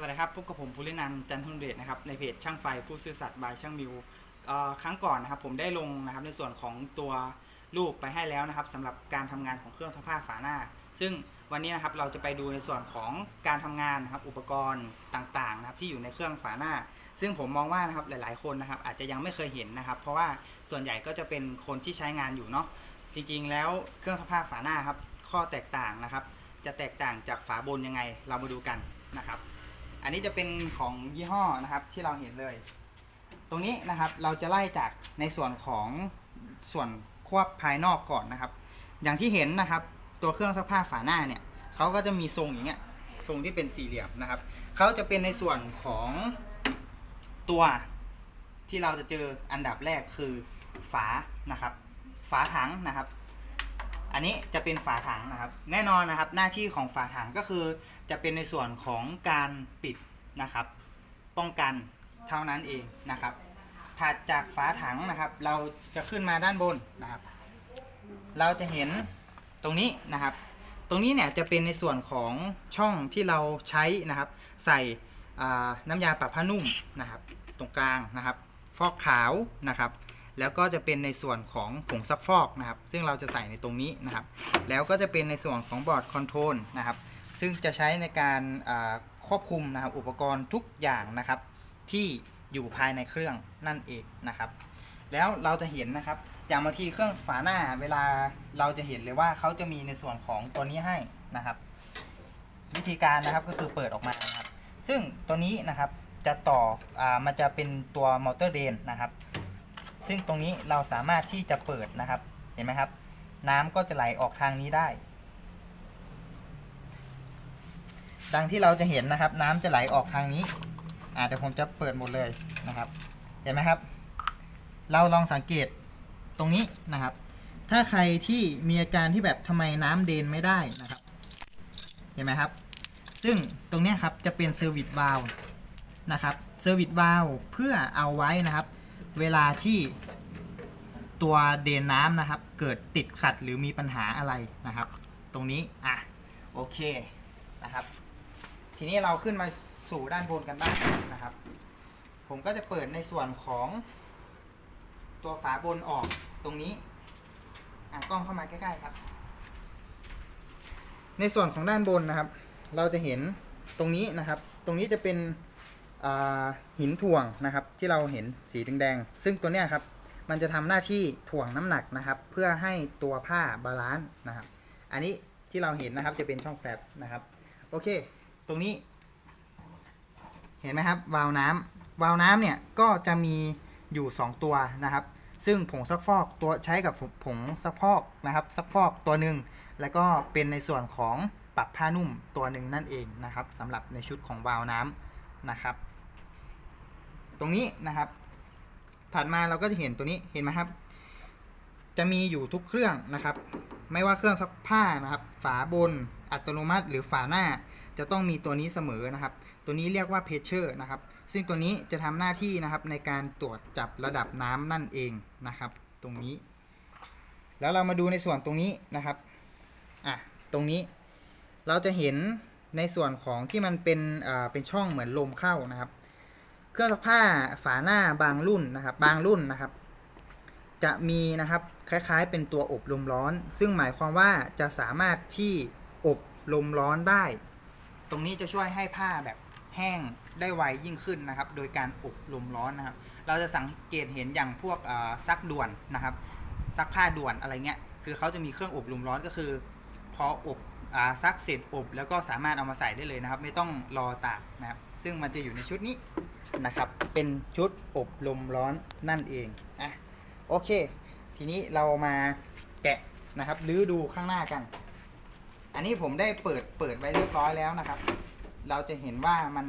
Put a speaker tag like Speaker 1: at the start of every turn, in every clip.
Speaker 1: สวัสดีครับพบกับผมภูรินันจันทุนเดชนะครับในเพจช่างไฟผู้ซื่อสัตย์บายช่างมิวครั้งก่อนนะครับผมได้ลงนะครับในส่วนของตัวรูปไปให้แล้วนะครับสำหรับการทำงานของเครื่องซักผ้าฝาหน้า ซึ่งวันนี้นะครับเราจะไปดูในส่วนของการทำงานนะครับอุปกรณ์ต่างๆนะครับที่อยู่ในเครื่องฝาหน้า ซึ่งผมมองว่านะครับหลายๆคนนะครับอาจจะยังไม่เคยเห็นนะครับ เพราะว่าส่วนใหญ่ก็จะเป็นคนที่ใช้งานอยู่เนาะจริงๆ แล้วเครื่องซักผ้าฝาหน้าครับข้อแตกต่างนะครับ จะแตกต่างจากฝาบนยังไงเรามาดูกันนะครับ อันนี้จะเป็นของยี่ห้อนะครับที่เราเห็นเลย ตรงนี้นะครับเราจะไล่จากในส่วนของส่วนควบภายนอกก่อนนะครับ อย่างที่เห็นนะครับ ตัวเครื่องซักผ้าฝาหน้าเนี่ยเขาก็จะมีทรงอย่างเงี้ยทรงที่เป็นสี่เหลี่ยมนะครับเขาจะเป็นในส่วนของตัวที่เราจะเจออันดับแรกคือฝานะครับ ฝาถังนะครับ อันนี้จะเป็นฝาถังนะครับ แน่นอนนะครับ หน้าที่ของฝาถังก็คือ จะเป็นในส่วนของการปิดนะครับ ป้องกันเท่านั้นเองนะครับ ถัดจากฝาถังนะครับ เราจะขึ้นมาด้านบนนะครับ เราจะเห็นตรงนี้นะครับ ตรงนี้เนี่ยจะเป็นในส่วนของช่องที่เราใช้นะครับ ใส่น้ำยาปรับผ้านุ่มนะครับ ตรงกลางนะครับ ฟอกขาวนะครับ แล้วก็จะเป็นในส่วนของผงซักฟอกนะครับ ซึ่งเราจะใส่ในตรงนี้นะครับ แล้วก็จะเป็นในส่วนของบอร์ดคอนโทรลนะครับ ซึ่งจะใช้ในการควบคุมนะครับ อุปกรณ์ทุกอย่างนะครับ ที่อยู่ภายในเครื่องนั่นเองนะครับ แล้วเราจะเห็นนะครับ อย่างบางทีเครื่องฝาหน้าเวลาเราจะเห็นเลยว่าเขาจะมีในส่วนของตัวนี้ให้นะครับ วิธีการนะครับก็คือเปิดออกมานะครับ ซึ่งตัวนี้นะครับจะต่ออามันจะเป็นตัวมอเตอร์เดนนะครับ ซึ่งตรงนี้เราสามารถที่จะเปิดนะครับ เห็นไหมครับ น้ำก็จะไหลออกทางนี้ได้ ดังที่เราจะเห็นนะครับ น้ำจะไหลออกทางนี้อ่าเดี๋ยวผมจะเปิดหมดเลยนะครับ เห็นไหมครับ เราลองสังเกตตรงนี้นะครับ ถ้าใครที่มีอาการที่แบบทำไมน้ำเดนไม่ได้นะครับ เห็นไหมครับ ซึ่งตรงนี้ครับจะเป็นเซอร์วิสวาลนะครับเซอร์วิสวาลเพื่อเอาไว้นะครับ เวลาที่ตัวเดนน้ำนะครับ เกิดติดขัดหรือมีปัญหาอะไรนะครับ ตรงนี้อะโอเคนะครับ ทีนี้เราขึ้นมาสู่ด้านบนกันบ้างนะครับ ผมก็จะเปิดในส่วนของตัวฝาบนออกตรงนี้อะกล้องเข้ามาใกล้ๆครับ ในส่วนของด้านบนนะครับ เราจะเห็นตรงนี้นะครับ ตรงนี้จะเป็น หินถ่วงนะครับที่เราเห็นสีแดงๆซึ่งตัวเนี้ยครับมันจะทำหน้าที่ถ่วงน้ำหนักนะครับ เพื่อให้ตัวผ้าบาลานซ์นะครับ อันนี้ที่เราเห็นนะครับจะเป็นช่องแฟบนะครับ โอเค ตรงนี้ เห็นไหมครับ วาล์วน้ำวาล์วน้ำเนี่ยก็จะมีอยู่ 2 ตัวนะครับ ซึ่งผงซักฟอกตัวใช้กับผงซักฟอกนะครับซักฟอกตัวหนึ่งแล้วก็เป็นในส่วนของปรับผ้านุ่มตัวหนึ่งนั่นเองนะครับสำหรับในชุดของวาล์วน้ำนะครับ ตรงนี้นะครับ ถัดมาเราก็จะเห็นตัวนี้เห็นไหมครับ จะมีอยู่ทุกเครื่องนะครับ ไม่ว่าเครื่องซักผ้านะครับ ฝาบน อัตโนมัติ หรือฝาหน้า จะต้องมีตัวนี้เสมอนะครับ ตัวนี้เรียกว่าเพชเชอร์นะครับ ซึ่งตัวนี้จะทำหน้าที่นะครับในการตรวจจับระดับน้ำนั่นเองนะครับ ตรงนี้ แล้วเรามาดูในส่วนตรงนี้นะครับอะตรงนี้เราจะเห็นในส่วนของที่มันเป็นอ่าเป็นช่องเหมือนลมเข้านะครับ เครื่องซักผ้าฝาหน้าบางรุ่นนะครับ บางรุ่นนะครับ จะมีนะครับคล้ายๆ เป็นตัวอบลมร้อน ซึ่งหมายความว่าจะสามารถที่อบลมร้อนได้ ตรงนี้จะช่วยให้ผ้าแบบแห้งได้ไวยิ่งขึ้นนะครับ โดยการอบลมร้อนนะครับ เราจะสังเกตเห็นอย่างพวกซักด่วนนะครับซักผ้าด่วนอะไรเงี้ย คือเขาจะมีเครื่องอบลมร้อนก็คือ พออบซักเสร็จอบ แล้วก็สามารถเอามาใส่ได้เลยนะครับ ไม่ต้องรอตากนะครับ ซึ่งมันจะอยู่ในชุดนี้ นะครับ เป็นชุดอบลมร้อนนั่นเองอะโอเค ทีนี้เรามาแกะนะครับรื้อดูข้างหน้ากัน อันนี้ผมได้เปิดเปิดไว้เรียบร้อยแล้วนะครับ เราจะเห็นว่ามัน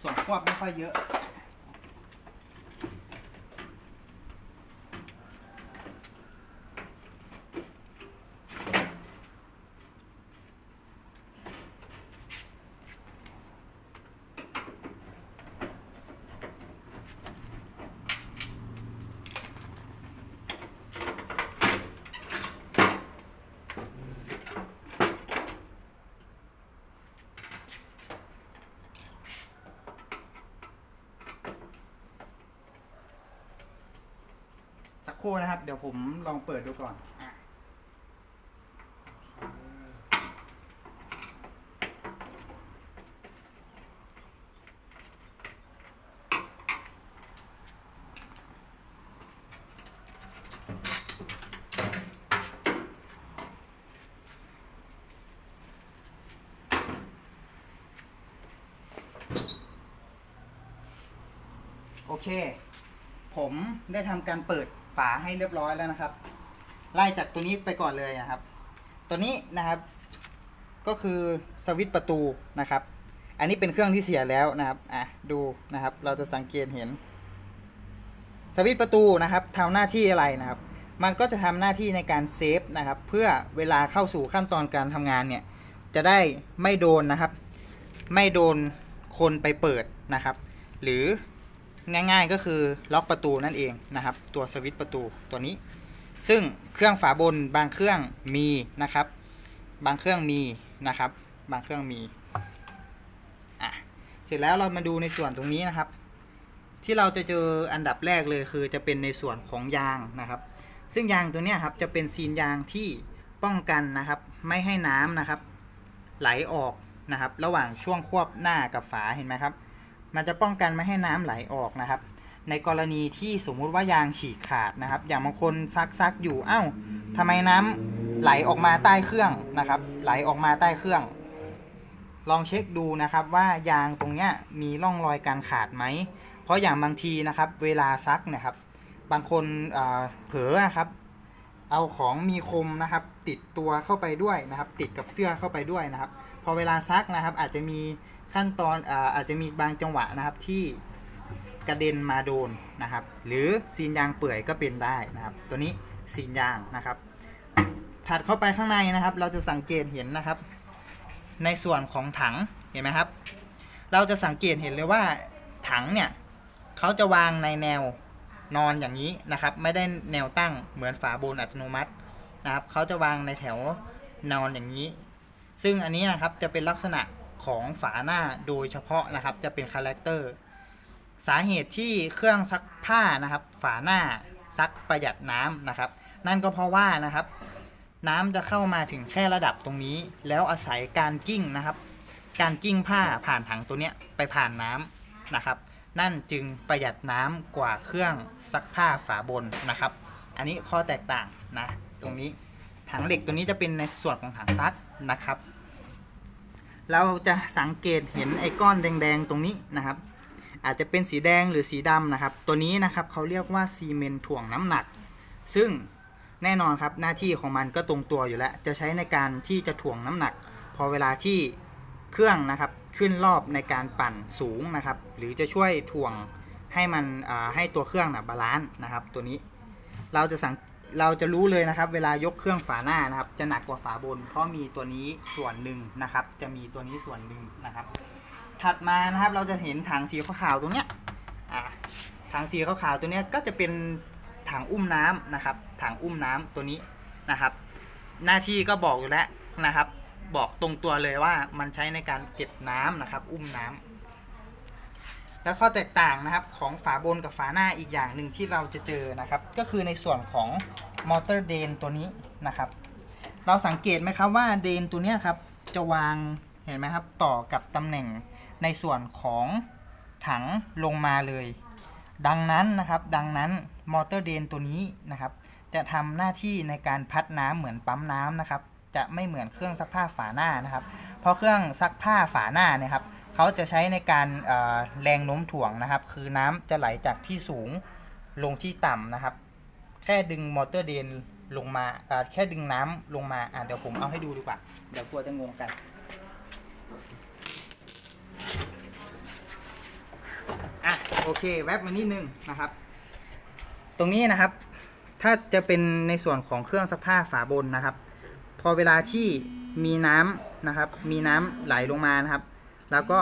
Speaker 1: ส่วนควบไม่ค่อยเยอะ ครู่นะครับ เดี๋ยวผมลองเปิดดูก่อนอะโอเค ผมได้ทำการเปิด ฝาให้เรียบร้อยแล้วนะครับ ไล่จากตัวนี้ไปก่อนเลยนะครับ ตัวนี้นะครับ ก็คือสวิตช์ประตูนะครับ อันนี้เป็นเครื่องที่เสียแล้วนะครับอะดูนะครับ เราจะสังเกตเห็น สวิตช์ประตูนะครับทำหน้าที่อะไรนะครับ มันก็จะทำหน้าที่ในการเซฟนะครับ เพื่อเวลาเข้าสู่ขั้นตอนการทำงานเนี่ยจะได้ไม่โดนนะครับ ไม่โดนคนไปเปิดนะครับ หรือ ง่ายๆก็คือล็อกประตูนั่นเองนะครับ ตัวสวิตช์ประตูตัวนี้ ซึ่งเครื่องฝาบนบางเครื่องมีนะครับ บางเครื่องมีนะครับ บางเครื่องมีอะเสร็จแล้วเรามาดูในส่วนตรงนี้นะครับ ที่เราจะเจออันดับแรกเลยคือจะเป็นในส่วนของยางนะครับ ซึ่งยางตัวนี้ครับจะเป็นซีนยางที่ป้องกันนะครับ ไม่ให้น้ำนะครับ ไหลออกนะครับ ระหว่างช่วงควบหน้ากับฝาเห็นไหมครับ มันจะป้องกันไม่ให้น้ำไหลออกนะครับ ในกรณีที่สมมุติว่ายางฉีกขาดนะครับ อย่างบางคนซักซักอยู่เอ้าทำไมน้ำไหลออกมาใต้เครื่องนะครับ ไหลออกมาใต้เครื่อง ลองเช็คดูนะครับว่ายางตรงเนี้ยมีร่องรอยการขาดไหม เพราะอย่างบางทีนะครับ เวลาซักนะครับ บางคนเออเผลอนะครับ เอาของมีคมนะครับ ติดตัวเข้าไปด้วยนะครับ ติดกับเสื้อเข้าไปด้วยนะครับ พอเวลาซักนะครับ อาจจะมี ขั้นตอนอาอาจจะมีบางจังหวะนะครับที่กระเด็นมาโดนนะครับ หรือซีนยางเปื่อยก็เป็นได้นะครับ ตัวนี้ซีนยางนะครับ ถัดเข้าไปข้างในนะครับ เราจะสังเกตเห็นนะครับ ในส่วนของถังเห็นไหมครับ เราจะสังเกตเห็นเลยว่าถังเนี่ยเขาจะวางในแนวนอนอย่างนี้นะครับ ไม่ได้แนวตั้งเหมือนฝาโบนอัตโนมัตินะครับเขาจะวางในแถวนอนอย่างนี้ ซึ่งอันนี้นะครับจะเป็นลักษณะ ของฝาหน้าโดยเฉพาะนะครับจะเป็นคาแรคเตอร์สาเหตุที่เครื่องซักผ้านะครับ ฝาหน้าซักประหยัดน้ำนะครับ นั่นก็เพราะว่านะครับ น้ำจะเข้ามาถึงแค่ระดับตรงนี้ แล้วอาศัยการกิ้งนะครับ การกิ้งผ้าผ่านถังตัวเนี้ยไปผ่านน้ำนะครับ นั่นจึงประหยัดน้ำกว่าเครื่องซักผ้าฝาบนนะครับ อันนี้ข้อแตกต่างนะตรงนี้ถังเหล็กตัวนี้จะเป็นในส่วนของถังซักนะครับ เราจะสังเกตเห็นไอ้ก้อนแดงๆตรงนี้นะครับ อาจจะเป็นสีแดงหรือสีดำนะครับ ตัวนี้นะครับเขาเรียกว่าซีเมนต์ถ่วงน้ำหนัก ซึ่งแน่นอนครับหน้าที่ของมันก็ตรงตัวอยู่แล้ว จะใช้ในการที่จะถ่วงน้ำหนัก พอเวลาที่เครื่องนะครับขึ้นรอบในการปั่นสูงนะครับ หรือจะช่วยถ่วงให้มันให้ตัวเครื่องนะบาลานซ์นะครับ ตัวนี้เราจะสัง เราจะรู้เลยนะครับ เวลายกเครื่องฝาหน้านะครับ จะหนักกว่าฝาบน เพราะมีตัวนี้ส่วนหนึ่งนะครับ จะมีตัวนี้ส่วนหนึ่งนะครับ ถัดมานะครับเราจะเห็นถังสีขาวๆตรงเนี้ยอ่าถังสีขาวๆตัวเนี้ยก็จะเป็นถังอุ้มน้ำนะครับ ถังอุ้มน้ำตัวนี้นะครับ หน้าที่ก็บอกอยู่แล้วนะครับ บอกตรงตัวเลยว่ามันใช้ในการเก็บน้ำนะครับ อุ้มน้ำแล้วข้อแตกต่างนะครับของฝาบนกับฝาหน้าอีกอย่างหนึ่งที่เราจะเจอนะครับ ก็คือในส่วนของ มอเตอร์เดนตัวนี้นะครับ เราสังเกตไหมครับว่าเดนตัวนี้ครับจะวางเห็นไหมครับต่อกับตำแหน่งในส่วนของถังลงมาเลย ดังนั้นนะครับดังนั้นมอเตอร์เดนตัวนี้นะครับ จะทำหน้าที่ในการพัดน้ำเหมือนปั๊มน้ำนะครับ จะไม่เหมือนเครื่องซักผ้าฝาหน้านะครับ เพราะเครื่องซักผ้าฝาหน้าเนี่ยครับเขาจะใช้ในการแรงโน้มถ่วงนะครับ คือน้ำจะไหลจากที่สูงลงที่ต่ำนะครับ แค่ดึงมอเตอร์เดนลงมาอ่อแค่ดึงน้ำลงมาอะเดี๋ยวผมเอาให้ดูดีกว่า เดี๋ยวกลัวจะงงกัน อะโอเคแวบมานิดนึงนะครับ ตรงนี้นะครับ ถ้าจะเป็นในส่วนของเครื่องซักผ้าฝาบนนะครับ พอเวลาที่มีน้ำนะครับ มีน้ำไหลลงมานะครับ แล้วก็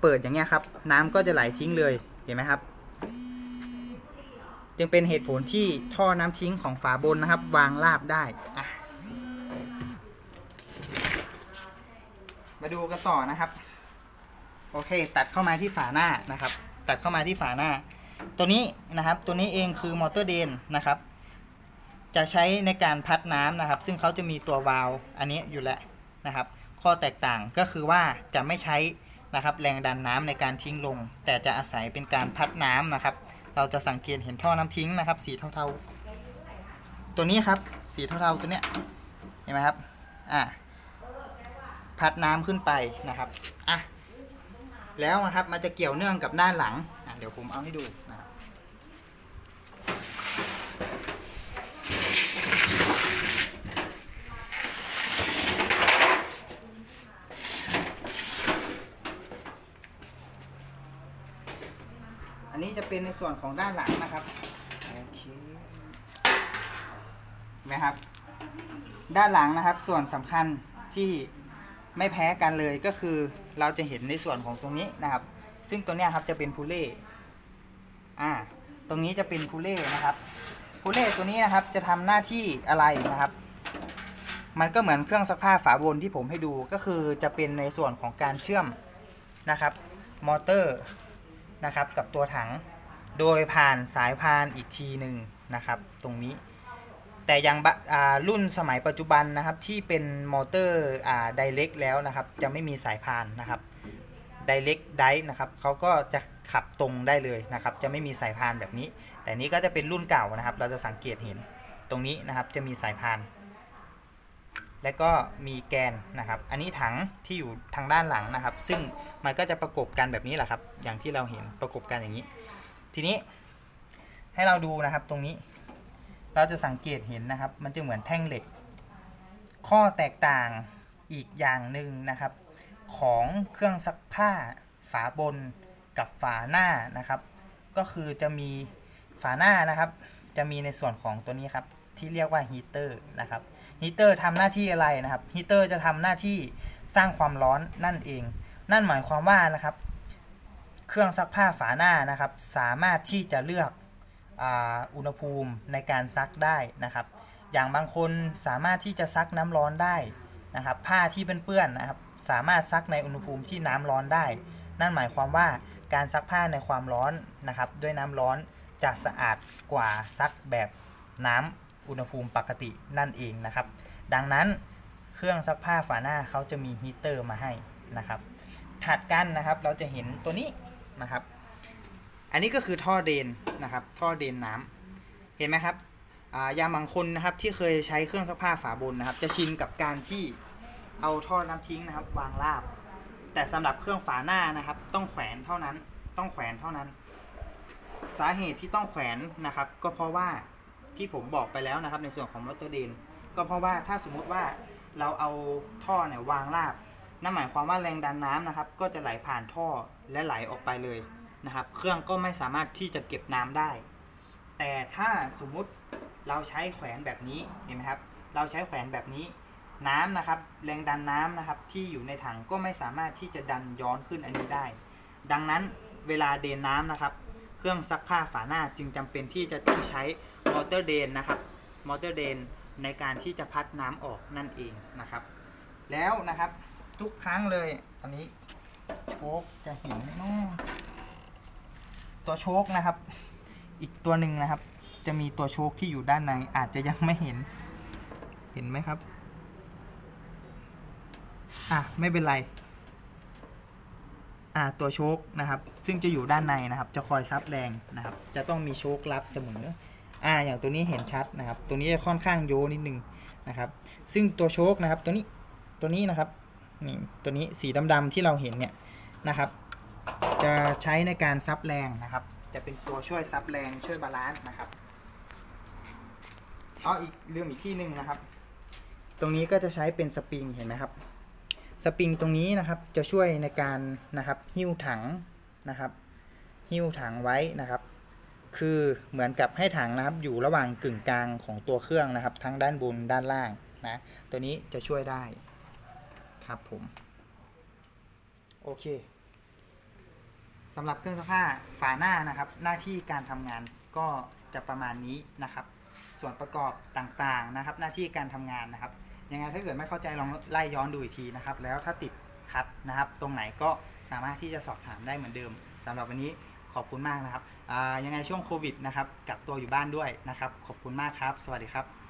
Speaker 1: เปิดอย่างเงี้ยครับ น้ำก็จะไหลทิ้งเลยเห็นไหมครับ จึงเป็นเหตุผลที่ท่อน้ำทิ้งของฝาบนนะครับ วางราบได้มาดูกันต่อนะครับ โอเค ตัดเข้ามาที่ฝาหน้านะครับ ตัดเข้ามาที่ฝาหน้า ตัวนี้นะครับ ตัวนี้เองคือมอเตอร์เดนนะครับ จะใช้ในการพัดน้ำนะครับ ซึ่งเขาจะมีตัววาล์วอันนี้อยู่แล้วนะครับ ข้อแตกต่างก็คือว่าจะไม่ใช้นะครับ แรงดันน้ำในการทิ้งลง แต่จะอาศัยเป็นการพัดน้ำนะครับ เราจะสังเกตเห็นท่อน้ำทิ้งนะครับ สีเทาๆ ตัวนี้ครับ สีเทาๆตัวเนี้ยเห็นไหมครับ อะพัดน้ำขึ้นไปนะครับ อะ แล้วนะครับมันจะเกี่ยวเนื่องกับด้านหลัง อะเดี๋ยวผมเอาให้ดูนะครับ อันนี้จะเป็นใน ส่วนของด้านหลังนะครับโอเคนไหมครับ ด้านหลังนะครับ ส่วนสำคัญที่ไม่แพ้กันเลยก็คือเราจะเห็นในส่วนของตรงนี้นะครับ ซึ่งตัวเนี้ยครับจะเป็นพูเล่อ่า ตรงนี้จะเป็นพูเล่นะครับพูเล่ตัวนี้นะครับจะทำหน้าที่อะไรนะครับ มันก็เหมือนเครื่องซักผ้าฝาบนที่ผมให้ดูก็คือจะเป็นในส่วนของการเชื่อมนะครับ มอเตอร์นะครับกับตัวถัง โดยผ่านสายพานอีกทีหนึ่งนะครับ ตรงนี้ แต่ยังรุ่นสมัยปัจจุบันนะครับ ที่เป็นมอเตอร์ไดเ c กแล้วนะครับ จะไม่มีสายพานนะครับไดเ c กไดนะครับเขาก็จะขับตรงได้เลยนะครับ จะไม่มีสายพานแบบนี้ แต่นี้ก็จะเป็นรุ่นเก่านะครับ เราจะสังเกตเห็นตรงนี้นะครับจะมีสายพานและก็มีแกนนะครับ อันนี้ถังที่อยู่ทางด้านหลังนะครับ ซึ่งมันก็จะประกบกันแบบนี้แหละครับ อย่างที่เราเห็นประกบกันอย่างนี้ ทีนี้ให้เราดูนะครับตรงนี้ เราจะสังเกตเห็นนะครับ มันจะเหมือนแท่งเหล็ก ข้อแตกต่างอีกอย่างหนึ่งนะครับ ของเครื่องซักผ้าฝาบนกับฝาหน้านะครับ ก็คือจะมีฝาหน้านะครับ จะมีในส่วนของตัวนี้ครับที่เรียกว่าฮีเตอร์นะครับฮีเตอร์ทำหน้าที่อะไรนะครับฮีเตอร์จะทำหน้าที่สร้างความร้อนนั่นเอง นั่นหมายความว่านะครับ เครื่องซักผ้าฝาหน้านะครับ สามารถที่จะเลือกอ,อุณหภูมิในการซักได้นะครับ อย่างบางคนสามารถที่จะซักน้ำร้อนได้นะครับ ผ้าที่เปื้อนๆนะครับ สามารถซักในอุณหภูมิที่น้ำร้อนได้ นั่นหมายความว่าการซักผ้าในความร้อนนะครับ ด้วยน้ำร้อนจะสะอาดกว่าซักแบบน้ำอุณหภูมิปกตินั่นเองนะครับ ดังนั้นเครื่องซักผ้าฝาหน้าเขาจะมีฮีเตอร์มาให้นะครับถัดกันนะครับเราจะเห็นตัวนี้ นะครับ อันนี้ก็คือท่อเดนนะครับ ท่อเดนน้ำเห็นไหมครับยามบางคนนะครับที่เคยใช้เครื่องซักผ้าฝาบนนะครับ จะชินกับการที่เอาท่อน้ำทิ้งนะครับ วางราบ แต่สำหรับเครื่องฝาหน้านะครับ ต้องแขวนเท่านั้น ต้องแขวนเท่านั้น สาเหตุที่ต้องแขวนนะครับ ก็เพราะว่าที่ผมบอกไปแล้วนะครับ ในส่วนของมอเตอร์เดนก็เพราะว่าถ้าสมมุติว่าเราเอาท่อเนี่ยวางราบ นั่นหมายความว่าแรงดันน้ำนะครับ ก็จะไหลผ่านท่อและไหลออกไปเลยนะครับ เครื่องก็ไม่สามารถที่จะเก็บน้ำได้ แต่ถ้าสมมุติเราใช้แขวนแบบนี้เห็นไหมครับ เราใช้แขวนแบบนี้น้ำนะครับ แรงดันน้ำนะครับ ที่อยู่ในถังก็ไม่สามารถที่จะดันย้อนขึ้นอันนี้ได้ ดังนั้นเวลาเดนน้ำนะครับ เครื่องซักผ้าฝาหน้าจึงจำเป็นที่จะต้องใช้มอเตอร์เดนนะครับมอเตอร์เดนในการที่จะพัดน้ำออกนั่นเองนะครับ แล้วนะครับ ทุกครั้งเลย อันนี้โชคจะเห็นไหมเนตัวโชคนะครับ อีกตัวหนึ่งนะครับ จะมีตัวโชคที่อยู่ด้านในอาจจะยังไม่เห็น เห็นไหมครับ อะไม่เป็นไรอ่าตัวโชคนะครับ ซึ่งจะอยู่ด้านในนะครับ จะคอยซับแรงนะครับ จะต้องมีโชครับเสมออ่าอย่างตัวนี้เห็นชัดนะครับ ตัวนี้จะค่อนข้างโยนิดนึงนะครับ ซึ่งตัวโชคนะครับ ตัวนี้ตัวนี้นะครับ นี่ตัวนี้สีดำๆที่เราเห็นเนี่ยนะครับ จะใช้ในการซับแรงนะครับ จะเป็นตัวช่วยซับแรงช่วยบาลานซ์นะครับอ๋ออีกเรื่องอีกที่หนึ่งนะครับ ตรงนี้ก็จะใช้เป็นสปริงเห็นไหมครับ สปริงตรงนี้นะครับจะช่วยในการนะครับหิ้วถังนะครับ หิ้วถังไว้นะครับ คือเหมือนกับให้ถังนะครับ อยู่ระหว่างกึ่งกลางของตัวเครื่องนะครับ ทั้งด้านบนด้านล่างนะ ตัวนี้จะช่วยได้ ครับผม โอเคสำหรับเครื่องซักผ้าฝาหน้านะครับ หน้าที่การทำงานก็จะประมาณนี้นะครับ ส่วนประกอบต่างๆนะครับ หน้าที่การทำงานนะครับยังไงถ้าเกิดไม่เข้าใจลองไล่ย้อนดูอีกทีนะครับ แล้วถ้าติดคัดนะครับ ตรงไหนก็สามารถที่จะสอบถามได้เหมือนเดิมสำหรับวันนี้ขอบคุณมากนะครับยังไงช่วงโควิดนะครับกักตัวอยู่บ้านด้วยนะครับ ขอบคุณมากครับ สวัสดีครับ